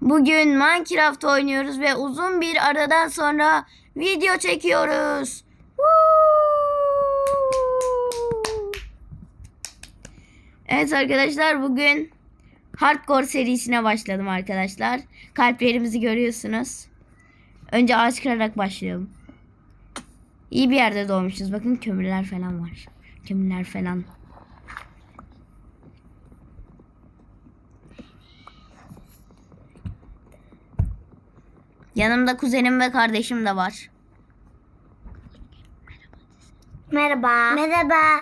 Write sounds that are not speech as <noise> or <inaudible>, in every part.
Bugün Minecraft oynuyoruz ve uzun bir aradan sonra video çekiyoruz. Evet arkadaşlar bugün Hardcore serisine başladım arkadaşlar. Kalplerimizi görüyorsunuz. Önce ağaç kırarak başlayalım. İyi bir yerde doğmuşuz. Bakın kömürler falan var. Kömürler falan. Yanımda kuzenim ve kardeşim de var. Merhaba. Merhaba.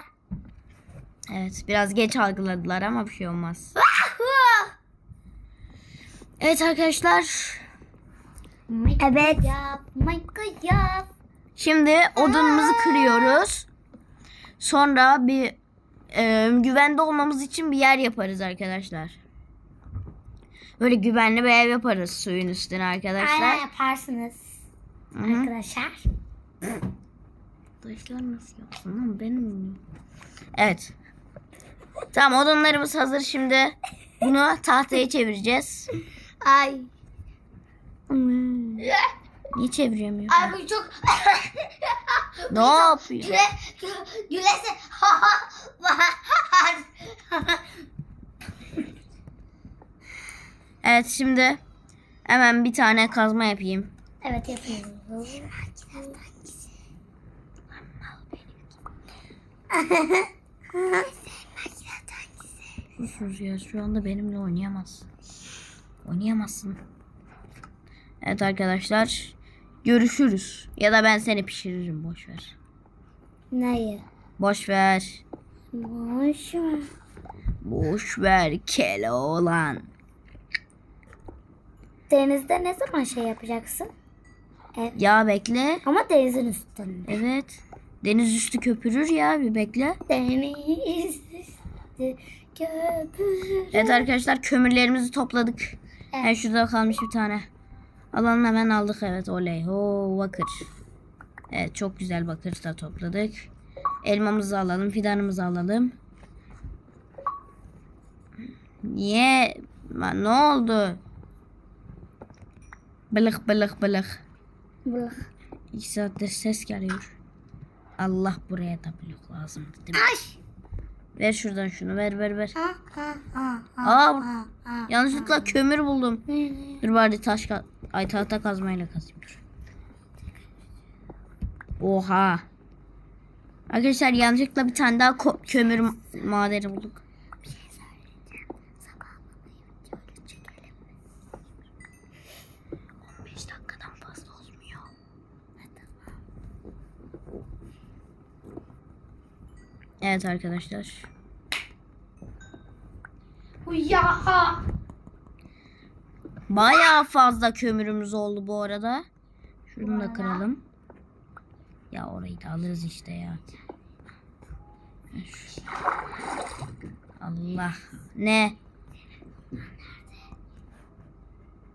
Evet biraz geç algıladılar ama bir şey olmaz. Evet arkadaşlar Evet. Şimdi odunumuzu kırıyoruz. Sonra bir e, güvende olmamız için bir yer yaparız arkadaşlar. Böyle güvenli bir ev yaparız suyun üstüne arkadaşlar. Aynen yaparsınız. Hı hı. Arkadaşlar. Arkadaşlar nasıl yapsın lan ben oynuyorum. Evet. Tamam odunlarımız hazır şimdi. Bunu tahtaya çevireceğiz. Ay. Niye çeviremiyorum? Ay bu çok. Ne yapıyor? Güle, gülesin. <laughs> Evet şimdi hemen bir tane kazma yapayım. evet yapıyorum. Sus ya şu anda benimle oynayamazsın. Oynayamazsın. Evet arkadaşlar görüşürüz. Ya da ben seni pişiririm boş ver. Neyi? Boş ver. Boş ver. Boş ver Keloğlan. Denizde ne zaman şey yapacaksın? Ya bekle. Ama denizin üstünde. Evet. Deniz üstü köpürür ya bir bekle. Deniz üstü köpürür. Evet arkadaşlar kömürlerimizi topladık. Evet. Yani şurada kalmış bir tane. Alalım hemen aldık evet oley. Ho bakır. Evet çok güzel bakır da topladık. Elmamızı alalım, fidanımızı alalım. Niye? Ne oldu? Bılık bılık bılık. Bırak. İki saattir ses geliyor. Allah buraya da blok lazım değil mi? Ay. Ver şuradan şunu ver ver ver. Ha ha ha ha. Aa ha, ha. yanlışlıkla kömür buldum. Dur bari taş ka- ay tahta kazmayla kazayım dur. Oha. Arkadaşlar yanlışlıkla bir tane daha kömür ma- madeni bulduk. Evet arkadaşlar. Ya. Bayağı fazla kömürümüz oldu bu arada. Şunu da kıralım. Ya orayı da alırız işte ya. Allah. Ne?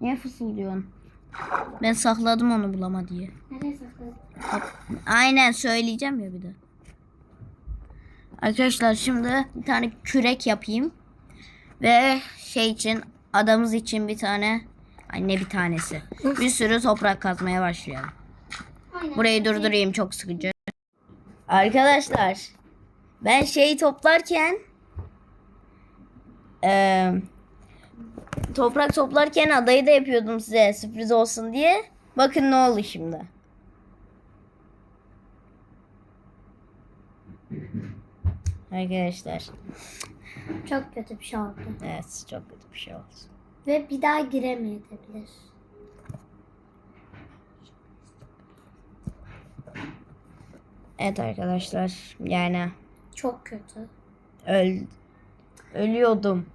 Niye fısıldıyorsun? Ben sakladım onu bulama diye. Nereye sakladın? Aynen söyleyeceğim ya bir de. Arkadaşlar şimdi bir tane kürek yapayım. Ve şey için adamız için bir tane ay ne bir tanesi. Bir sürü toprak kazmaya başlayalım. Aynen. Burayı durdurayım çok sıkıcı. Arkadaşlar ben şeyi toplarken eee, toprak toplarken adayı da yapıyordum size sürpriz olsun diye. Bakın ne oldu şimdi. Arkadaşlar Çok kötü bir şey oldu. evet çok kötü bir şey oldu. Ve bir daha giremeyebilir. Evet arkadaşlar yani Çok kötü. öl ölüyordum.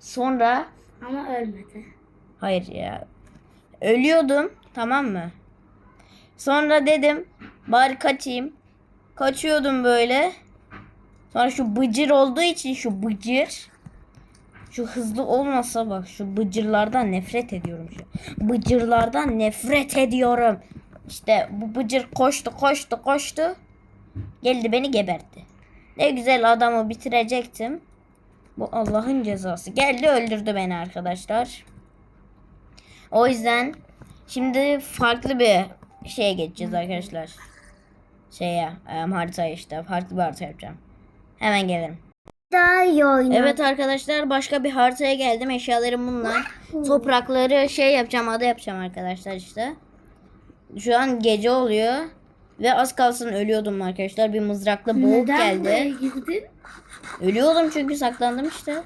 Sonra Ama ölmedi. Hayır ya. Ölüyordum tamam mı? Sonra dedim bari kaçayım. Kaçıyordum böyle. Sonra şu bıcır olduğu için şu bıcır. Şu hızlı olmasa bak şu bıcırlardan nefret ediyorum şu. Bıcırlardan nefret ediyorum. İşte bu bıcır koştu koştu koştu. Geldi beni gebertti. Ne güzel adamı bitirecektim. Bu Allah'ın cezası. Geldi öldürdü beni arkadaşlar. O yüzden şimdi farklı bir şeye geçeceğiz arkadaşlar. Şeye em, haritaya işte farklı bir harita yapacağım. Hemen gelirim. Daha iyi oynar. Evet arkadaşlar başka bir haritaya geldim. Eşyalarım bunlar. Toprakları şey yapacağım ada yapacağım arkadaşlar işte. Şu an gece oluyor. Ve az kalsın ölüyordum arkadaşlar. Bir mızrakla boğuk Neden geldi. girdin? Ölüyordum çünkü saklandım işte.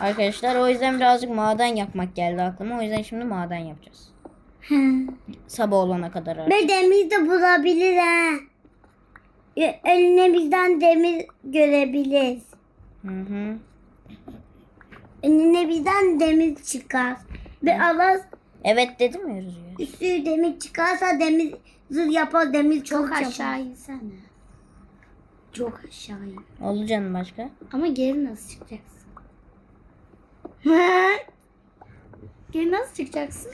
Arkadaşlar o yüzden birazcık maden yapmak geldi aklıma. O yüzden şimdi maden yapacağız. Sabah olana kadar artık. Ve demir de bulabilir ha. E, Eline bizden demir görebiliriz. Hı hı. Eline bizden demir çıkar. Ve Allah Evet dedim ya Rüzgar. üstü demir çıkarsa demir zırh yapar demir çok, aşağı insene. Çok aşağı in. Oldu canım başka. Ama geri nasıl çıkacaksın? geri nasıl çıkacaksın?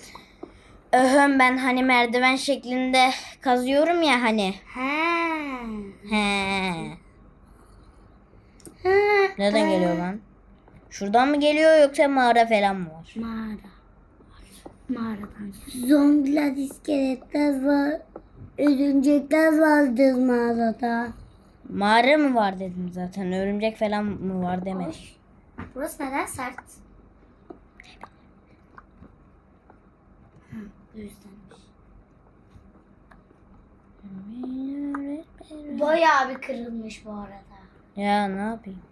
Öhüm ben hani merdiven şeklinde kazıyorum ya hani. He. He. He. Nereden geliyor lan? Şuradan mı geliyor yoksa mağara falan mı var? Mağara. Mağaradan. Zombiler, iskeletler var. Örümcekler vardır mağarada. Mağara mı var dedim zaten. Örümcek falan mı var demedim. Burası neden sert? Ha, bu yüzdenmiş. Bayağı bir kırılmış bu arada. Ya ne yapayım?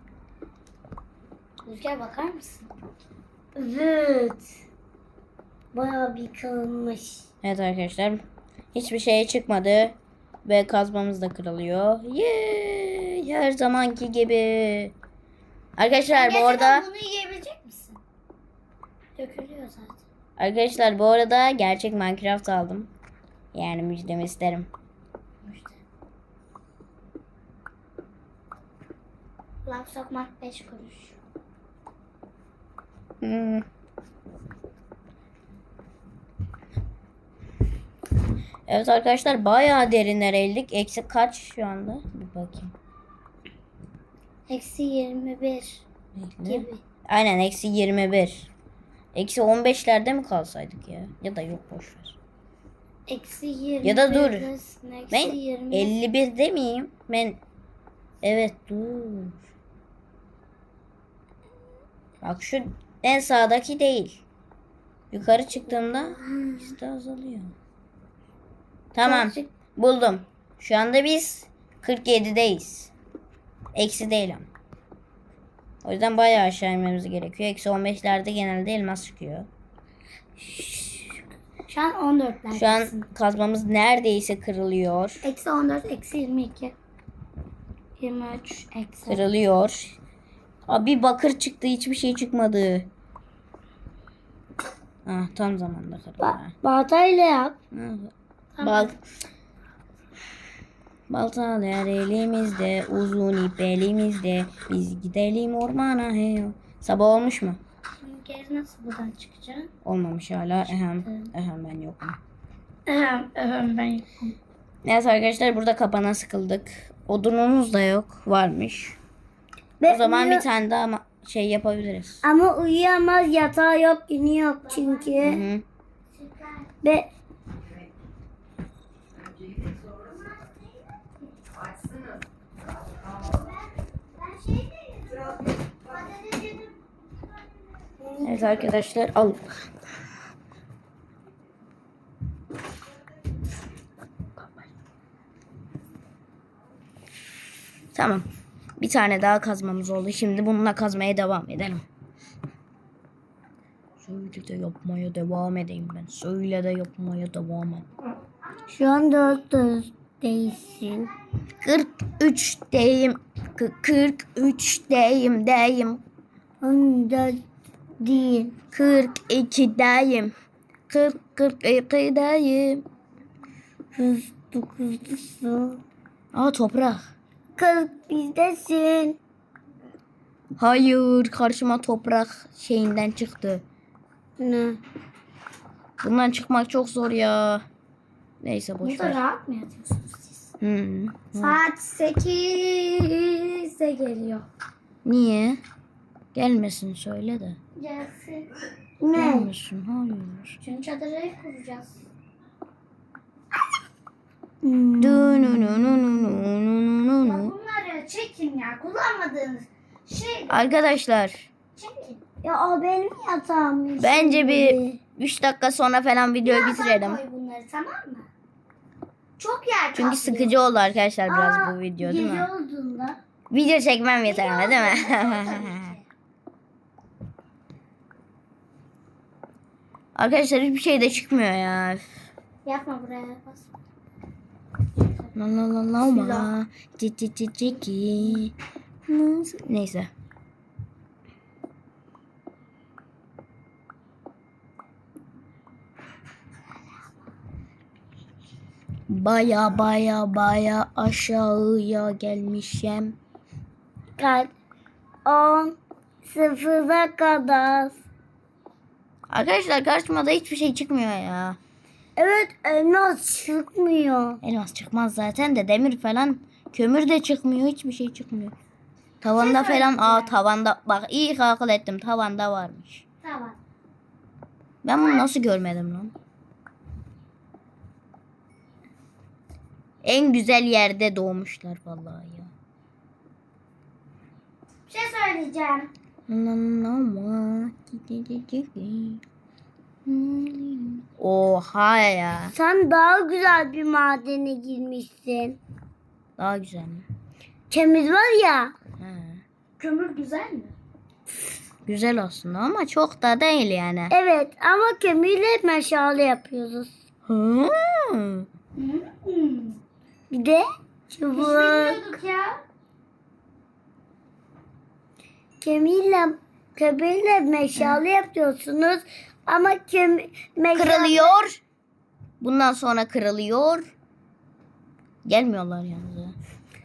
Rüzgar bakar mısın? Evet. Bayağı bir kırılmış. Evet arkadaşlar. Hiçbir şey çıkmadı. Ve kazmamız da kırılıyor. Yay! Her zamanki gibi. Arkadaşlar bu arada bunu yiyebilecek misin? Dökülüyor zaten. Arkadaşlar bu arada gerçek Minecraft aldım. Yani müjdemi isterim. Laf sokmak 5 kuruş. Hmm. Evet arkadaşlar bayağı derinlere indik. Eksi kaç şu anda? Bir bakayım. Eksi 21 Bekle. gibi. Aynen eksi 21. Eksi 15'lerde mi kalsaydık ya? Ya da yok boşver. Eksi 20. Ya da dur. Ben 20. 51 demeyeyim. Ben evet dur. Bak şu en sağdaki değil. Yukarı çıktığımda işte azalıyor. Tamam. Buldum. Şu anda biz 47'deyiz. Eksi değil ama. O yüzden bayağı aşağı inmemiz gerekiyor. Eksi 15'lerde genelde elmas çıkıyor. Şu an 14 Şu an kazmamız neredeyse kırılıyor. Eksi 14, eksi 22. 23, eksi. Kırılıyor. Abi bakır çıktı hiçbir şey çıkmadı. Ah tam zamanda kırıldı. ha. baltayla yap. Ah, Bal Baltalar elimizde, uzun ip elimizde. Biz gidelim ormana heyo. Sabah olmuş mu? Geri nasıl buradan çıkacağım? Olmamış hala. Ehem, ehem ben yokum. Ehem, ehem ben yokum. Neyse arkadaşlar burada kapana sıkıldık. Odunumuz da yok. Varmış. Ve O zaman bir tane daha ama şey yapabiliriz. Ama uyuyamaz yatağı yok, günü yok çünkü. Hı. Ve Evet arkadaşlar al. Tamam. Bir tane daha kazmamız oldu. Şimdi bununla kazmaya devam edelim. Söyle de yapmaya devam edeyim ben. Söyle de yapmaya devam et. şu an dört değilsin. 43 deyim. Kı- 43 deyim deyim. 14 değil. 42 deyim. 40 42 deyim. 109'lusun. Aa toprak. 40 bizdesin. Hayır karşıma toprak şeyinden çıktı. Ne? Bundan çıkmak çok zor ya. Neyse boş Burada ver. rahat mı yatıyorsunuz siz? Hmm. Saat 8'e geliyor. Niye? Gelmesin söyle de. Gelsin. Ne? Gelmiyorsun. Hayır. Çünkü çadırı kuracağız. Hmm. Du nu nu nu nu nu nu nu nu. bunları çekin ya. Kullanmadığınız şey Arkadaşlar çekin. Ya o benim yatağım. bence bir 3 dakika sonra falan videoyu Biraz daha bitirelim. koy bunları tamam mı? Çok yer Çünkü kaplıyor. sıkıcı oldu arkadaşlar biraz Aa, bu video değil mi? Gece olduğunda. Video çekmem yeter ama değil mi? <laughs> Tabii ki. Arkadaşlar hiçbir şey de çıkmıyor ya. Yapma buraya bas. La la la la ma. Ci ci ci ci ki. Neyse. Baya baya baya aşağıya gelmişim. Kaç? 10 sıfıra kadar. Arkadaşlar karşıma da hiçbir şey çıkmıyor ya. Evet elmas çıkmıyor. Elmas çıkmaz zaten de demir falan kömür de çıkmıyor hiçbir şey çıkmıyor. Tavanda falan aa tavanda bak iyi akıl ettim tavanda varmış. Tamam. Ben bunu nasıl görmedim lan? En güzel yerde doğmuşlar vallahi ya. Bir şey söyleyeceğim. Oha ya. Sen daha güzel bir madene girmişsin. Daha güzel mi? Temiz var ya. Ha. Kömür güzel mi? Güzel aslında ama çok da değil yani. Evet ama kömürle meşale yapıyoruz. Hı. Hmm. Bir de çubuk. bilmiyorduk ya. Kömürle, kömürle meşale yapıyorsunuz. Ama kömür meşale... Kırılıyor. Bundan sonra kırılıyor. Gelmiyorlar yalnız. ya.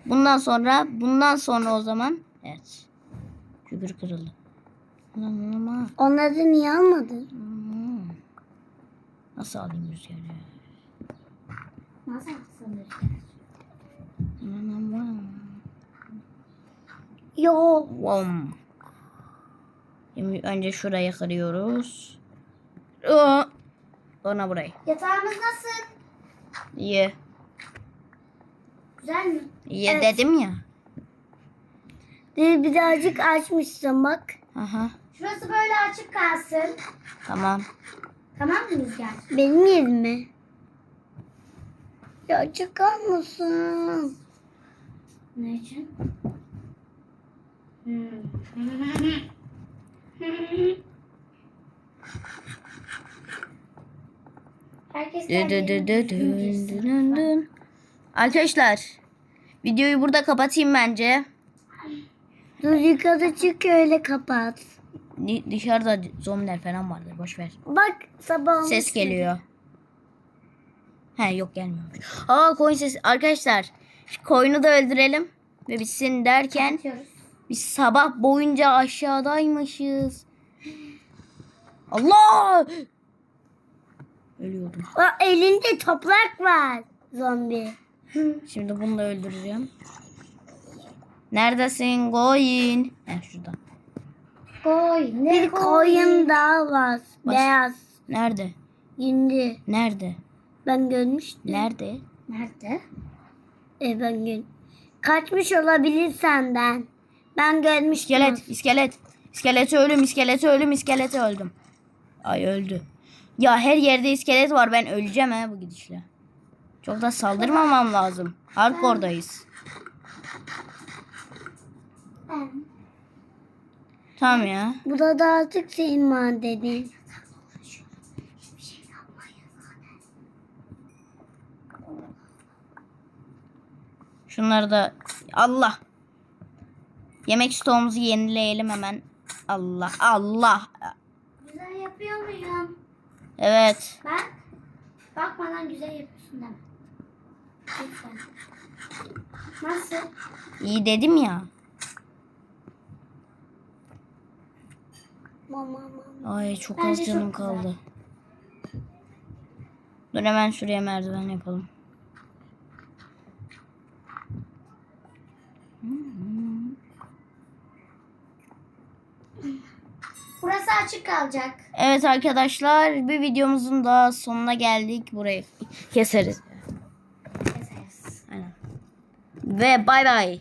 Bundan sonra bundan sonra o zaman evet. Şükür kırıldı. Onları niye almadın? Hmm. Nasıl alayım rüzgarı? Nasıl sanırım? Yok. Vom. Şimdi önce şurayı kırıyoruz. Aa! Sonra burayı. Yatağımız nasıl? İyi. Güzel mi? İyi Evet. dedim ya. Bir birazcık açmışsın bak. Aha. Şurası böyle açık kalsın. Tamam. Tamam mı Rüzgar? Benim yerime. Ya çıkar mısın? Ne için? Hmm. <laughs> Herkes. Arkadaşlar videoyu burada kapatayım bence. Dur yukarı çık öyle kapat. Di- Dışarıda zombiler falan vardır. Boş ver. Bak sabah. Ses geliyor. He yok gelmiyormuş. Aa koyun sesi. Arkadaşlar koyunu da öldürelim. Ve bitsin derken Atıyoruz. Biz sabah boyunca aşağıdaymışız. Allah! Ölüyordum. Aa, elinde toprak var zombi. Şimdi bunu da öldüreceğim. Neredesin koyun? He şurada. Koy. Ne Bir koyun daha var. Baş- Beyaz. Nerede? Şimdi Nerede? ben görmüştüm. Nerede? Nerede? E ben gör. Kaçmış olabilir senden. Ben görmüştüm. İskelet, iskelet. İskeleti ölüm, iskeleti ölüm, iskeleti öldüm. Ay öldü. Ya her yerde iskelet var. Ben öleceğim ha bu gidişle. Çok da saldırmamam lazım. Hardcore'dayız. Tamam ya. Bu da da artık senin madenin. Şunları da Allah. Yemek stoğumuzu yenileyelim hemen. Allah Allah. Güzel yapıyor muyum? Evet. Bak. Bakmadan güzel yapıyorsun deme. Lütfen. Nasıl? İyi dedim ya. Mama mama. Ay çok Bence az çok canım güzel. kaldı. Dur hemen şuraya merdiven yapalım. Burası açık kalacak. Evet arkadaşlar bir videomuzun da sonuna geldik. Burayı keseriz. Keseriz. Aynen. Ve bay bay.